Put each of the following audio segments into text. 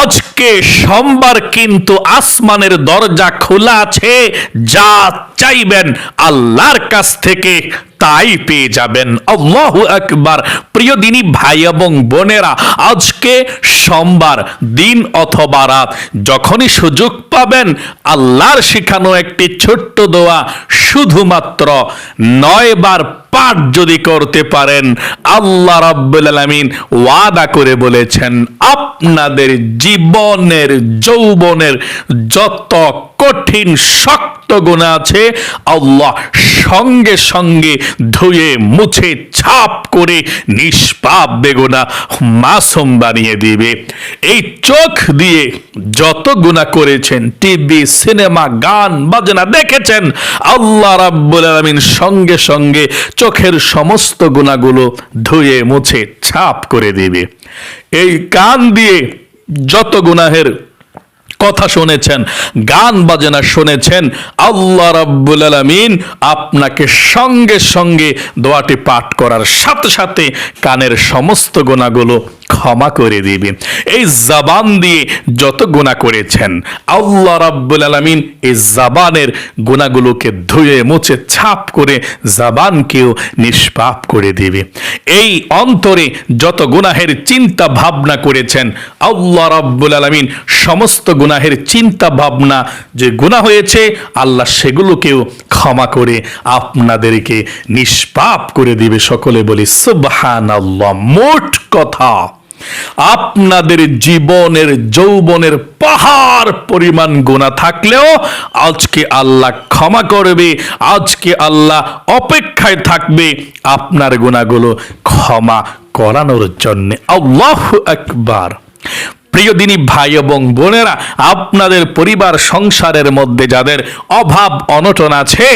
আজকে সোমবার কিন্তু আসমানের দরজা খোলা আছে যা চাইবেন, আল্লাহর কাছ থেকে তাই পেয়ে যাবেন। আল্লাহ একবার প্রিয় দিনী ভাই এবং বোনেরা, আজকে সোমবার, দিন অথবা রাত, যখনই সুযোগ পাবেন, আল্লাহর শেখানো একটি ছোট্ট দোয়া শুধুমাত্র নয় বার পাঠ যদি করতে পারেন, আল্লাহ রাব্বুল আলামিন ওয়াদা করে বলেছেন, আপনাদের জীবনের, যৌবনের যত কঠিন, শক্ত গুণা আছে, আল্লাহ সঙ্গে সঙ্গে ধুয়ে, মুছে, ছাপ করে নিষ্পাপ বেগুনা মাসুম বানিয়ে দিবে। এই চোখ দিয়ে যত গুণা করেছেন, টিভি, সিনেমা, গান, বাজনা দেখেছেন, আল্লাহ রাব্বুল আলামিন সঙ্গে সঙ্গে চোখের সমস্ত গুণাগুলো ধুয়ে, মুছে, ছাপ করে দিবে। এই কান দিয়ে যত গুনাহের কথা শুনেছেন, গান বাজনা শুনেছেন, আল্লাহ রাব্বুল আলামিন আপনাকে সঙ্গে সঙ্গে দোয়াটি পাঠ করার সাথে সাথে কানের সমস্ত গুণাগুলো ক্ষমা করে দিবে। এই জাবান দিয়ে যত গুণা করেছেন, আল্লাহ রাব্বুল আলামিন এই জাবানের গুণাগুলোকে ধুয়ে, মুছে, ছাপ করে জাবানকেও নিষ্পাপ করে দিবে। এই অন্তরে যত গুনাহের চিন্তা ভাবনা করেছেন, আল্লাহ রাব্বুল আলামিন সমস্ত গুনাহের চিন্তা ভাবনা যে গুনাহ হয়েছে, আল্লাহ সেগুলোকেও ক্ষমা করে আপনাদেরকে নিষ্পাপ করে দিবে। সকলে বলি, সুবহানাল্লাহ। মোট কথা। আপনাদের জীবনের, যৌবনের পাহাড় পরিমাণ গোনা থাকলেও আজকে আল্লাহ ক্ষমা করবে, আজকে আল্লাহ অপেক্ষায় থাকবে, আপনার গোনাগুলো ক্ষমা করানোর জন্যে। আল্লাহ একবার প্রিয় দিনী ভাই এবং বোনেরা, আপনাদের পরিবার, সংসারের মধ্যে যাদের অভাব, অনটন আছে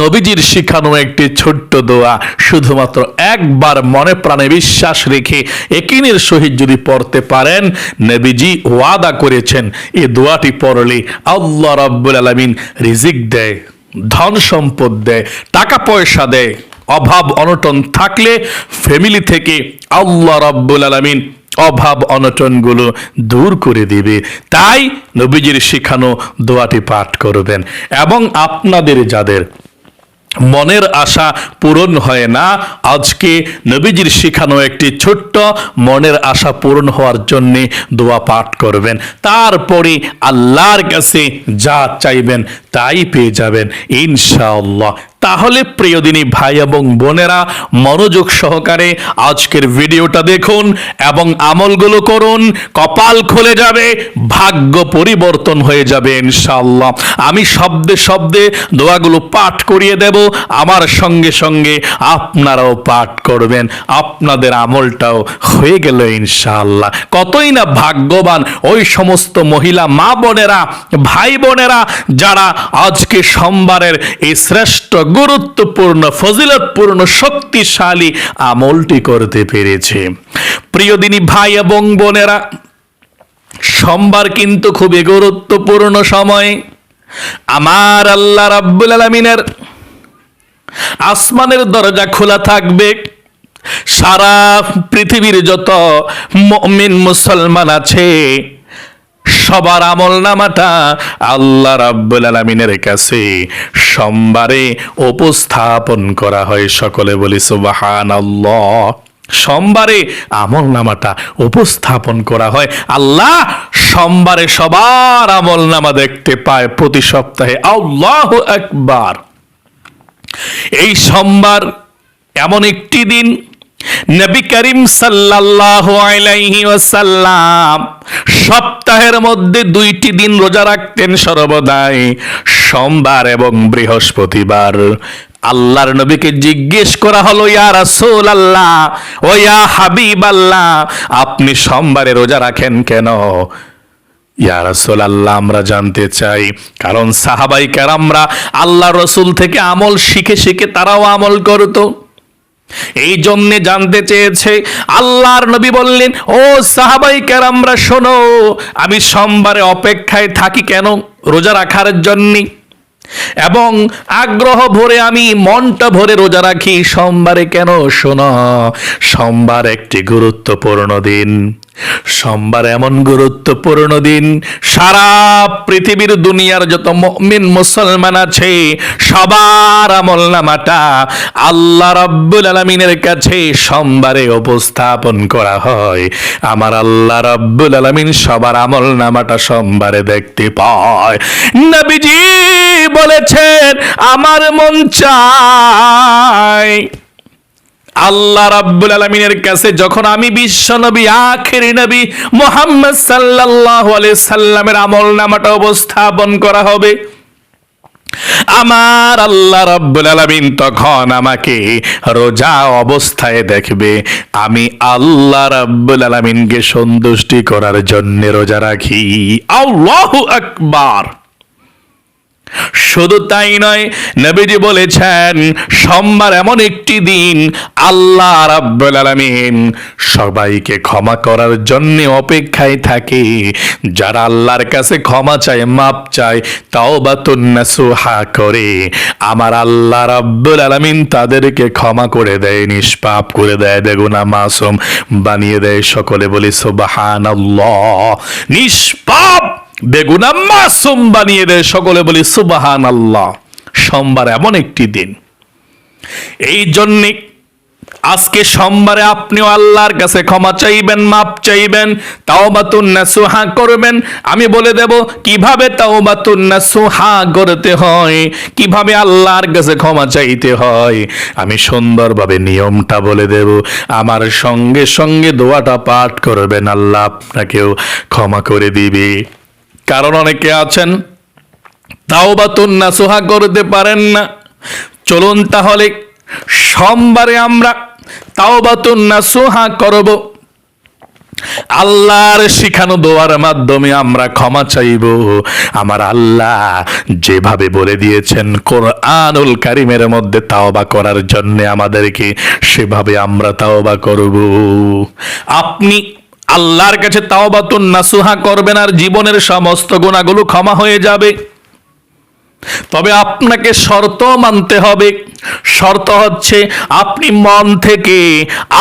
নবীজির শিখানো একটি ছোট্ট দোয়া, শুধুমাত্র একবার মনে প্রাণে বিশ্বাস রেখে একিনের সহিত যদি পড়তে পারেন, নবীজি ওয়াদা করেছেন, এ দোয়াটি পড়লে আল্লাহ রাব্বুল আলামিন রিজিক দেয়, ধন সম্পদ দেয়, টাকা পয়সা দেয়, অভাব অনটন থাকলে ফ্যামিলি থেকে আল্লাহ রাব্বুল আলামিন অভাব অনটনগুলো দূর করে দিবে। তাই নবীজির শিখানো দোয়াটি পাঠ করবেন এবং আপনাদের যাদের মনের আশা পূরণ হয় না। আজকে নবীজির শিখানো একটি ছোট্ট মনের আশা পূরণ হওয়ার জন্য দোয়া পাঠ করবেন। তারপরে আল্লাহর কাছে যা চাইবেন তাই পেয়ে যাবেন। ইনশাআল্লাহ। তাহলে প্রিয়দিনী ভাই এবং বোনেরা মনোযোগ সহকারে আজকের ভিডিওটা দেখুন এবং আমলগুলো করুন। কপাল খুলে যাবে, ভাগ্য পরিবর্তন হয়ে যাবে ইনশাআল্লাহ। আমি শব্দে শব্দে দোয়াগুলো পাঠ করিয়ে দেব। আমার সঙ্গে সঙ্গে আপনারাও পাঠ করবেন। আপনাদের আমলটাও হয়ে গেল ইনশাআল্লাহ। কতই না ভাগ্যবান ওই সমস্ত মহিলা, মা বোনেরা, ভাই বোনেরা, যারা আজকে সোমবারের এই শ্রেষ্ঠ গুরুত্বপূর্ণ, ফজিলতপূর্ণ, শক্তিশালী আমলটি করতে পেরেছে। প্রিয় প্রিয়দিনী ভাই এবং বোনেরা, সোমবার কিন্তু খুবই গুরুত্বপূর্ণ সময়। আমার আল্লাহ রাব্বুল আলমিনের আসমানের দরজা খোলা থাকবে। সারা পৃথিবীর যত মমিন মুসলমান আছে সবার আমল নামাটা আল্লাহ রাব্বুল আলমিনের কাছে। সোমবারে উপস্থাপন করা হয় সকলে বলি সুবাহান সোমবারে আমল নামাটা উপস্থাপন করা হয়। আল্লাহ সোমবারে সবার আমল নামা দেখতে পায় প্রতি সপ্তাহে। আল্লাহ একবার এই সোমবার এমন একটি দিন নবী করিম সাল্লাল্লাহু আলাইহি সপ্তাহের মধ্যে দুইটি দিন রোজা রাখতেন সর্বদাই, সোমবার এবং বৃহস্পতিবার। আল্লাহর নবীকে জিজ্ঞেস করা হলো, ইয়া রাসূল আল্লাহ ও ইয়া হাবিব আল্লাহ আপনি সোমবারে রোজা রাখেন কেন? ইয়া রাসূলাল্লাহ, আমরা জানতে চাই, কারণ সাহাবাই কেরামরা আল্লাহ রসুল থেকে আমল শিখে শিখে তারাও আমল করতো। এই জন্যে জানতে চেয়েছে, আল্লাহর নবী বললেন, ও সাহাবাই কেরামরা, শোনো, আমি সোমবারে অপেক্ষায় থাকি কেন? রোজা রাখার জন্যে। এবং আগ্রহ ভরে আমি, মনটা ভরে রোজা রাখি, সোমবারে কেন? শোনো, সোমবার একটি গুরুত্বপূর্ণ দিন। সোমবার এমন গুরুত্বপূর্ণ দিন। সারা পৃথিবীর দুনিয়ার যত মুমিন মুসলমান আছে, সবার আমল নামাটা আল্লাহ রাব্বুল আলমিনের কাছে সোমবারে উপস্থাপন করা হয়। আমার আল্লাহ রাব্বুল আলমিন সবার আমল নামাটা সোমবারে দেখতে পায়। নবীজি বলেছেন, আমার মন চায় আল্লাহ রাব্বুল আলমিনের কাছে যখন আমি বিশ্ব নবী, আখেরি নবী মোহাম্মদ সাল্লাল্লাহু আলাইহি সাল্লামের আমল নামাটা উপস্থাপন করা হবে, আমার আল্লাহ রাব্বুল আলামিন তখন আমাকে রোজা অবস্থায় দেখবে। আমি আল্লাহ রাব্বুল আলামিনকে সন্তুষ্টি করার জন্য রোজা রাখি। আল্লাহু আকবার। শুধু তাই নয়, নবীজি বলেছেন, সোমবার এমন একটি দিন, আল্লাহ রাব্বুল আলামিন সবাইকে ক্ষমা করার জন্য অপেক্ষায় থাকে। যারা আল্লাহর কাছে ক্ষমা চায় মাপ চায়, তাওবাতুন নাসুহা করে। আমার আল্লাহ রাব্বুল আলামিন তাদেরকে ক্ষমা করে দেয়, নিষ্পাপ করে দেয়, বেগুনা মাসুম বানিয়ে দেয় সকলে বলি, সুবহানাল্লাহ। নিষ্পাপ বেগুনা মাসুম বানিয়ে দেয় সকলে বলি সুবাহান আল্লাহ সোমবার এমন একটি দিন। এই জন্যে আজকে সোমবারে আপনিও আল্লাহর কাছে ক্ষমা চাইবেন মাপ চাইবেন, তাওবাতুন নাসুহা করবেন। আমি বলে দেব, কীভাবে তাওবাতুন নাসুহা করতে হয়, কীভাবে আল্লাহর কাছে ক্ষমা চাইতে হয়, আমি সুন্দরভাবে নিয়মটা বলে দেব। আমার সঙ্গে সঙ্গে দোয়াটা পাঠ করবেন, আল্লাহ আপনাকেও ক্ষমা করে দিবে। কারণ অনেকে আছেন তাও বা তুন্না সোহা করতে পারেন না। চলুন তাহলে, সোমবারে আমরা তাও বা তুন্না সোহা করব। আল্লাহর শিখানো দোয়ার মাধ্যমে আমরা ক্ষমা চাইব। আমার আল্লাহ যেভাবে বলে দিয়েছেন, কোরআনুল কারিমের মধ্যে তাওবা করার জন্য আমাদেরকে সেভাবে আমরা তাওবা করব। আপনি আল্লাহর কাছে তাওবাতুন নাসুহা করবেন আর জীবনের সমস্ত গুণাগুলো ক্ষমা হয়ে যাবে। তবে আপনাকে শর্ত মানতে হবে। শর্ত হচ্ছে আপনি মন থেকে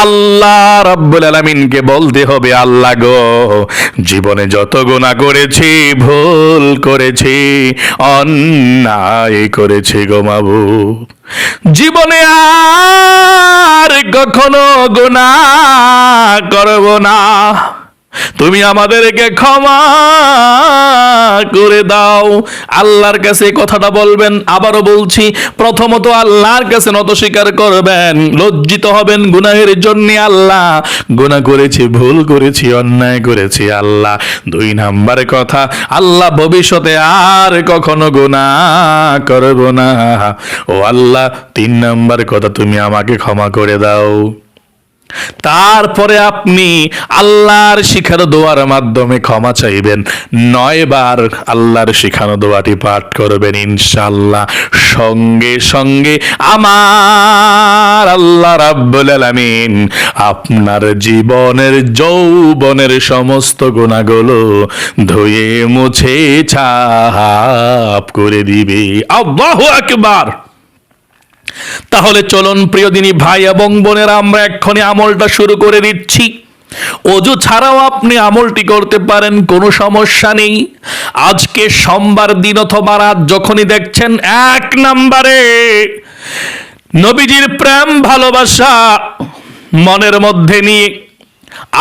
আল্লাহ রাব্বুল আলামিনকে বলতে হবে, আল্লাহ গো, জীবনে যত গুনাহ করেছি, ভুল করেছি, অন্যায় করেছি গো মাবুদ জীবনে আর কখনো গুনাহ করব না। তুমি আমাদেরকে ক্ষমা করে দাও। আল্লাহর কাছে কথাটা বলবেন, আবারও বলছি, প্রথমত আল্লাহর কাছে নত স্বীকার করবেন, লজ্জিত হবেন গুনাহের জন্য আল্লাহ। গুনাহ করেছি, ভুল করেছি, অন্যায় করেছি আল্লাহ। দুই নাম্বারে কথা, আল্লাহ ভবিষ্যতে আর কখনো গুনাহ করব না। ও আল্লাহ, তিন নাম্বার কথা, তুমি আমাকে ক্ষমা করে দাও। তারপরে আপনি আল্লাহর শিখানো দোয়ার মাধ্যমে ক্ষমা চাইবেন। নয়বার আল্লাহর শিখানো দোয়াটি পাঠ করবেন ইনশাল্লাহ সঙ্গে সঙ্গে আমার আল্লাহ রাব্বুল আলামিন আপনার জীবনের যৌবনের সমস্ত গুণাগুলো ধুয়ে মুছে ছাপ করে দিবে। আল্লাহু আকবার! তাহলে চলুন প্রিয় দিনী ভাই এবং বোনেরা, আমরা এক্ষণে আমলটা শুরু করে দিচ্ছি। অজু ছাড়াও আপনি আমলটি করতে পারেন, কোনো সমস্যা নেই। আজকে সোমবার দিন অথবা রাত, যখনই দেখছেন এক নাম্বারে নবীজির প্রেম, ভালোবাসা মনের মধ্যে নিয়ে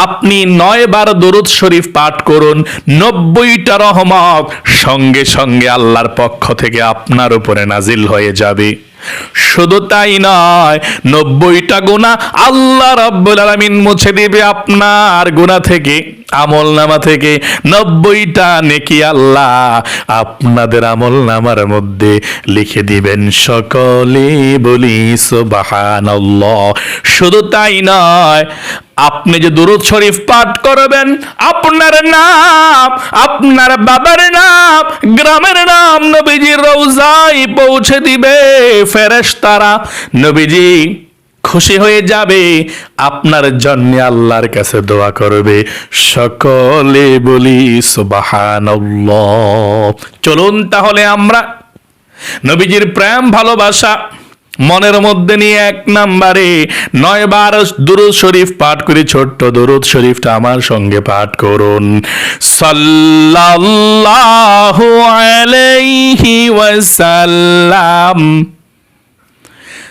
আপনি নয় বার দরুদ শরীফ পাঠ করুন, নব্বইটা রহমত সঙ্গে সঙ্গে আল্লাহর পক্ষ থেকে আপনার উপরে নাজিল হয়ে যাবে। শুধু তাই নয় নব্বইটা গুণা আল্লাহ রাব্বুল আলামিন মুছে দিবে আপনার গুণা থেকে। আমল নামা থেকে নব্বইটা নেকি আল্লাহ আপনাদের আমল নামার মধ্যে লিখে দিবেন, সকলে বলি সুবহানাল্লাহ। শুধু তাই নয়, আপনি যে দুরুদ শরীফ পাঠ করবেন, আপনার নাম, আপনার বাবার নাম, গ্রামের নাম নবীজির রৌজায় পৌঁছে দিবে ফেরেশতারা। নবীজি খুশি হয়ে যাবে, আপনার জন্য আল্লাহর কাছে দোয়া করবে। সকলে বলি, সুবহানাল্লাহ। চলুন তাহলে আমরা নবীজির প্রেম, ভালোবাসা, মনের মধ্যে নিয়ে এক নাম্বারে নয় বার দুরুদ শরীফ পাঠ করি, ছোট্ট দুরুদ শরীফটা আমার সঙ্গে পাঠ করুন। সাল্লাল্লাহু আলাইহি ওয়াসাল্লাম।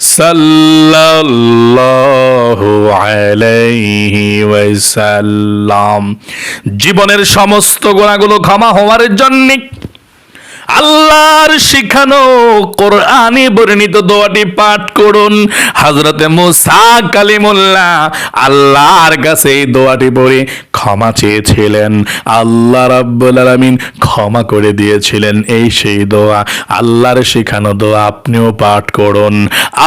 সাল্লাল্লাহু আলাইহি ওয়াসাল্লাম। জীবনের সমস্ত গুণাগুলো ক্ষমা হওয়ার জন্য আল্লাহর শিখানো কোরআনে বর্ণিত দোয়াটি পাঠ করুন। হযরতে মুসা কালিমুল্লাহ আল্লাহর কাছে এই দোয়াটি পড়ে ক্ষমা চেয়েছিলেন। আল্লাহ রাব্বুল আলামিন ক্ষমা করে দিয়েছিলেন এই সেই দোয়া। আল্লাহর শিখানো দোয়া আপনিও পাঠ করুন।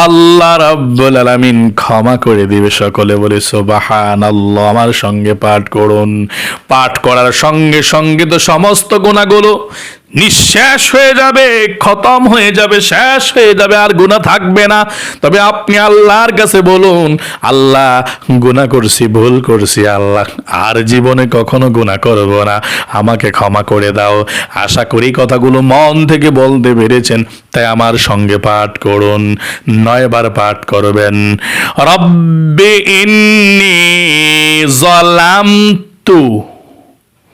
আল্লাহ রাব্বুল আলামিন ক্ষমা করে দিবে সকলে বলে সুবহানাল্লাহ, আমার সঙ্গে পাঠ করুন। পাঠ করার সঙ্গে সঙ্গে তো সমস্ত গুণাগুলো নিঃশেষ হয়ে যাবে, খতম হয়ে যাবে, শেষ হয়ে যাবে, আর গুণা থাকবে না। তবে আপনি আল্লাহর কাছে বলুন, আল্লাহ গুণা করছি, ভুল করছি, আল্লাহ, আর জীবনে কখনো গুণা করব না। আমাকে ক্ষমা করে দাও। আশা করি কথাগুলো মন থেকে বলতে পেরেছেন, তাই আমার সঙ্গে পাঠ করুন, নয়বার পাঠ করবেন। রব্বে ইন্নি জলামতু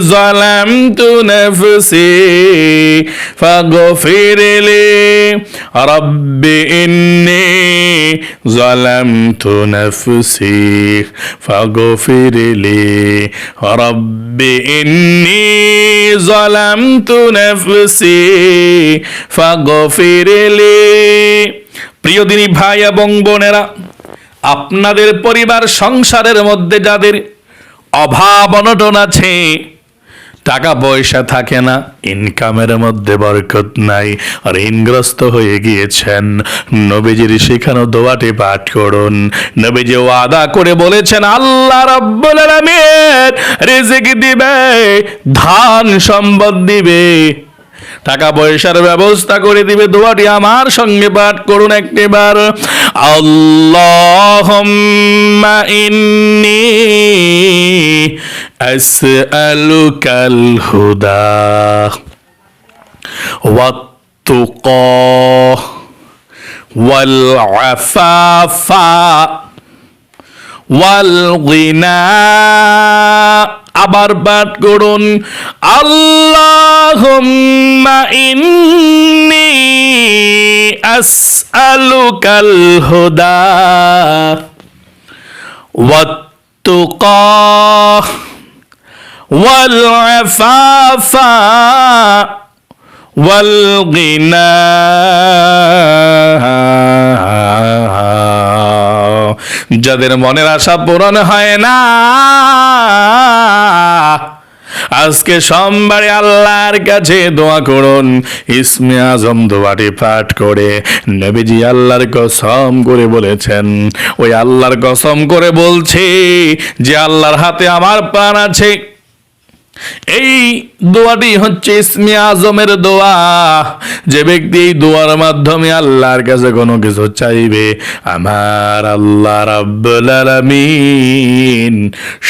ظلمت نفسي فاغفر لي رب إني ظلمت نفسي فاغفر لي رب إني ظلمت نفسي فاغفر لي প্রিয় দিনী ভাই এবং বোনেরা আপনাদের পরিবার সংসারের মধ্যে যাদের অভাব অনটন আছে টাকা পয়সা থাকে না ইনকামের মধ্যে বরকত নাই। আর ঋণগ্রস্ত হয়ে গিয়েছেন। নবীজির শেখানো দোয়াটি পাঠ করুন। নবীজি ওয়াদা করে বলেছেন, আল্লাহ রব্বুল আলামিন রিজিক দিবে, ধান সম্পদ দিবে টাকা পয়সার ব্যবস্থা করে দিবে, দোয়াটি আমার সঙ্গে পাঠ করুন একটিবার। আল্লাহুম্মা ইন্নি আসআলুকাল হুদা ওয়াত্তুকা ওয়াল আফাফা ওয়াল আবার পাঠ করুন আল্লাহুম্মা ইন্নি আসআলুকাল হুদা والتقى والعفاف والغنى যাদের মনের আশা পূরণ হয় না আজকে সোমবারে আল্লাহর কাছে দোয়া করুন। ইসমে আজম দোয়াটি পাঠ করে নবীজি আল্লাহর কসম করে বলেছেন, ওই আল্লাহর কসম করে বলছি যে আল্লাহর হাতে আমার প্রাণ আছে। এই দোয়াটি হচ্ছে ইসমে আজমের দোয়া। যে ব্যক্তি এই দোয়ার মাধ্যমে আল্লাহর কাছে কোনো কিছু চাইবে, আমার আল্লাহ রাব্বুল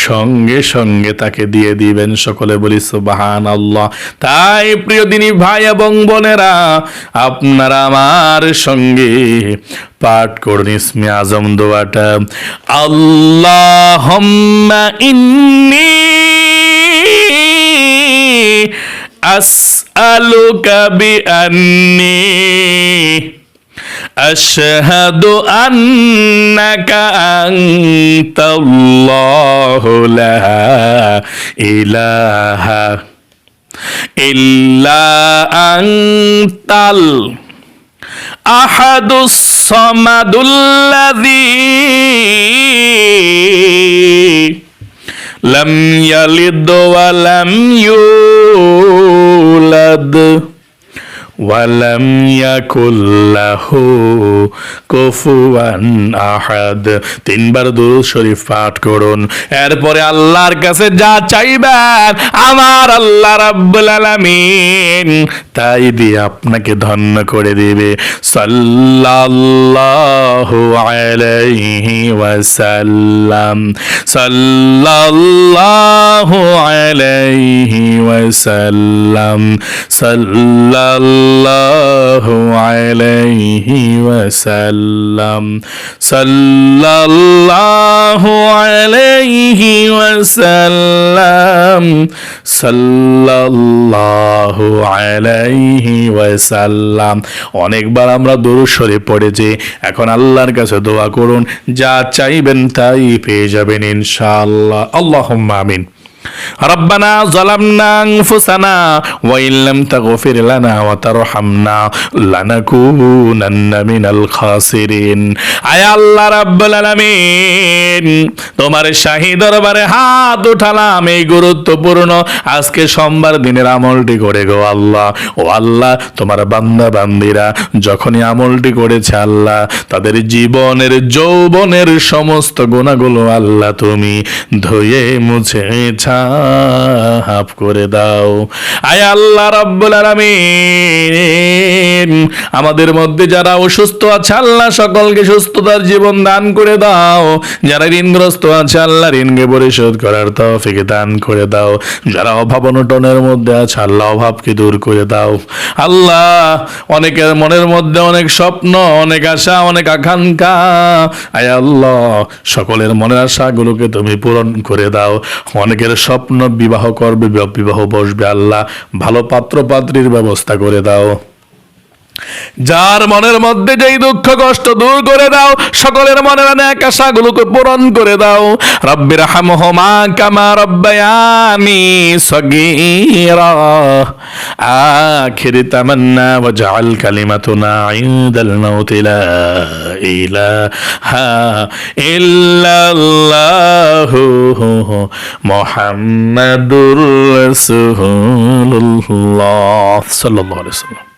সঙ্গে সঙ্গে তাকে দিয়ে দিবেন। সকলে বলি সুবাহান আল্লাহ তাই প্রিয় দিনী ভাই এবং বোনেরা, আপনারা আমার সঙ্গে পাঠ করুন ইসমে আজম দোয়াটা। আল্লাহ ইন্নি আসআলুকা বিআন্নি আশহাদু আন্নাকা আনতাল্লাহু লা ইলাহা ইল্লা আনতাল আহাদুস সামাদুল্লাযী லம் யலித் வலம் யூலத் ওয়ালাম ইয়াকুল্লাহ কফুয়ান আহাদ। তিনবার দুরুদ শরীফ পাঠ করুন। এরপরে আল্লাহর কাছে যা চাইবেন, আমার আল্লাহ রাব্বুল আলামিন তাই দিয়ে আপনাকে ধন্য করে দেবে। সাল্লাল্লাহু আলাইহি ওয়াসাল্লাম। সাল্লাল্লাহু আলাইহি ওয়াসাল্লাম। সাল্লাল্লাহু আলাইহি ওয়াসাল্লাম। সাল্লাল্লাহু আলাইহি ওয়াসাল্লাম। সাল্লাল্লাহু আলাইহি ওয়াসাল্লাম। অনেকবার আমরা দরুদ শরীফ পড়েছি এখন আল্লাহর কাছে দোয়া করুন, যা চাইবেন তাই পেয়ে যাবেন ইনশাআল্লাহ। আল্লাহুম্মা আমিন। রব্বানা জলামনা আনফুসানা ওয়া ইল্লাম তাগফির লানা ওয়া তারহামনা লানাকুনান্না মিনাল খাসিরিন। আয় আল্লাহ রাব্বুল তোমার শাহি দরবারে হাত উঠালাম এই গুরুত্বপূর্ণ আজকে সোমবার দিনের আমলটি করে গো আল্লাহ। ও আল্লাহ, তোমার বান্দা বান্দিরা যখনই আমলটি করেছে আল্লাহ, তাদের জীবনের, যৌবনের সমস্ত গুণাগুলো আল্লাহ তুমি ধুয়ে মুছে ছা ছাপ করে দাও। আয় আল্লাহ রাব্বুল আলামিন। আমাদের মধ্যে যারা অসুস্থ আছে, আল্লাহ সকলকে সুস্থতার জীবন দান করে দাও। যারা ঋণগ্রস্ত আছে, আল্লাহ ঋণকে পরিশোধ করার তৌফিক দান করে দাও। যারা অভাব অনটনের মধ্যে আছে, আল্লাহ অভাবকে দূর করে দাও। আল্লাহ, অনেকের মনের মধ্যে অনেক স্বপ্ন, অনেক আশা, অনেক আকাঙ্ক্ষা। আয় আল্লাহ, সকলের মনের আশাগুলোকে তুমি পূরণ করে দাও। অনেকের স্বপ্ন বিবাহ করবে বিবাহ বসবে। আল্লাহ ভালো পাত্র পাত্রীর ব্যবস্থা করে দাও। যার মনের মধ্যে যেই দুঃখ, কষ্ট দূর করে দাও, সকলের মনের অনেক আশাগুলোকে পূরণ করে দাও। রব্বির হামহমা কামা রব্বায়ানি সগীরা। আখির তামান্না ওয়াজআল কালিমাতুনা ইনদাল মাউত লা ইলাহা ইল্লাল্লাহু মুহাম্মাদুর রাসূলুল্লাহ সাল্লাল্লাহু আলাইহি ওয়াসাল্লাম।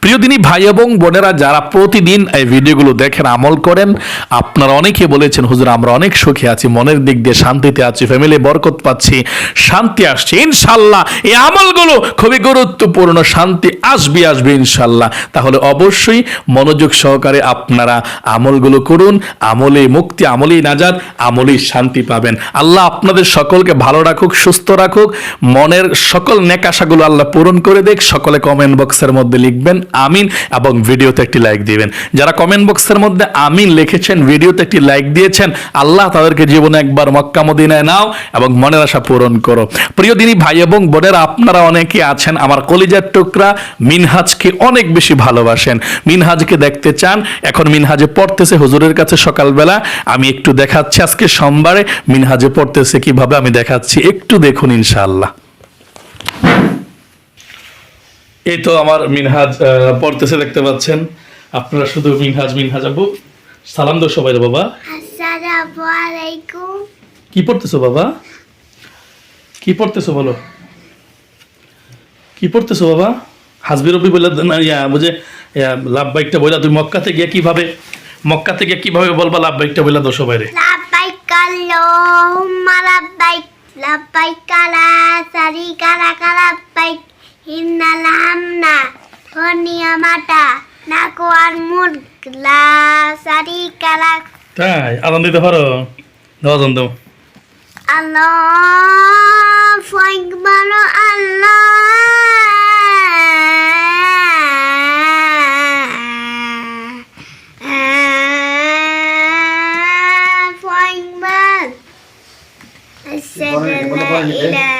প্রিয় দিনী ভাই এবং বোনেরা, যারা প্রতিদিন এই ভিডিওগুলো দেখেন আমল করেন, আপনারা অনেকে বলেছেন, হুজুর, আমরা অনেক সুখী আছি, মনের দিক দিয়ে শান্তিতে আছি ফ্যামিলি বরকত পাচ্ছি, শান্তি আসছে, ইনশাল্লাহ এই আমলগুলো খুবই গুরুত্বপূর্ণ, শান্তি আসবে আসবে, ইনশাল্লাহ। তাহলে অবশ্যই মনোযোগ সহকারে আপনারা আমলগুলো করুন আমলে মুক্তি, আমলেই নাজাদ আমলেই শান্তি পাবেন। আল্লাহ আপনাদের সকলকে ভালো রাখুক, সুস্থ রাখুক, মনের সকল নেকাশাগুলো আল্লাহ পূরণ করে দেখ সকলে কমেন্ট বক্সের মধ্যে লিখবেন আমিন এবং ভিডিওতে একটি লাইক দিবেন। যারা কমেন্ট বক্সের মধ্যে আমিন লিখেছেন, ভিডিওতে একটি লাইক দিয়েছেন, আল্লাহ তাদেরকে জীবনে একবার মক্কা মদিনায় নাও এবং মনের আশা পূরণ করো। প্রিয় দিনী ভাই এবং বোনেরা, আপনারা অনেকে আছেন, আমার কলিজার টুকরা মিনহাজকে অনেক বেশি ভালোবাসেন। মিনহাজকে দেখতে চান, এখন মিনহাজে পড়তেছে হুজুরের কাছে সকালবেলা। আমি একটু দেখাচ্ছি, আজকে সোমবারে মিনহাজে পড়তেছে, কীভাবে আমি দেখাচ্ছি, একটু দেখুন ইনশাআল্লাহ। এই তো আমার মিনহাজ পড়তেছে দেখতে পাচ্ছেন। আপনারা শুধু মিনহাজ মিনহাজ আবু সালাম দো সবাই বাবা। আসসালামু আলাইকুম। কি পড়তেছো বাবা? কি পড়তেছো বলো? কি পড়তেছো বাবা? হাসবি রবি বলে না ইয়া বুঝে লাভ বাইকটা বইলা তুমি মক্কাতে গিয়ে কীভাবে মক্কাতে গিয়ে কীভাবে বলবা লাভ বাইকটা বইলা দো সবাই রে লাব্বাইক লাভ লাব্বাইক কালা লা কালা কালা লাব্বাইক ইন্নাল লা লাক তাই আদান দিতে পারো? দাও আল্লাহু আকবার আল্লাহু আকবার। আশহাদু ইলাহা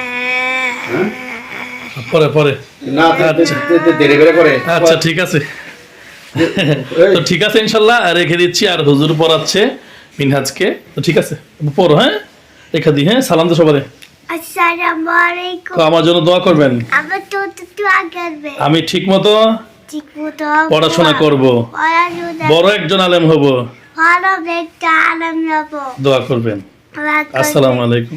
পরে পরে। না আচ্ছা। দেরি করে করে। আচ্ছা ঠিক আছে। তো ঠিক আছে ইনশাল্লাহ রেখে দিচ্ছি আর হুজুর পড়াচ্ছে মিনহাজকে। তো ঠিক আছে পড়ো হ্যাঁ? রেখে দিই হ্যাঁ? সালাম তো সবাই আসসালামু আলাইকুম। তো আমার জন্য দোয়া করবেন। আমি ঠিক মতো ঠিক মতো পড়াশোনা করব। বড় একজন আলেম হব। ভালো একটা আলম যাব দোয়া করবেন। আসসালামু আলাইকুম।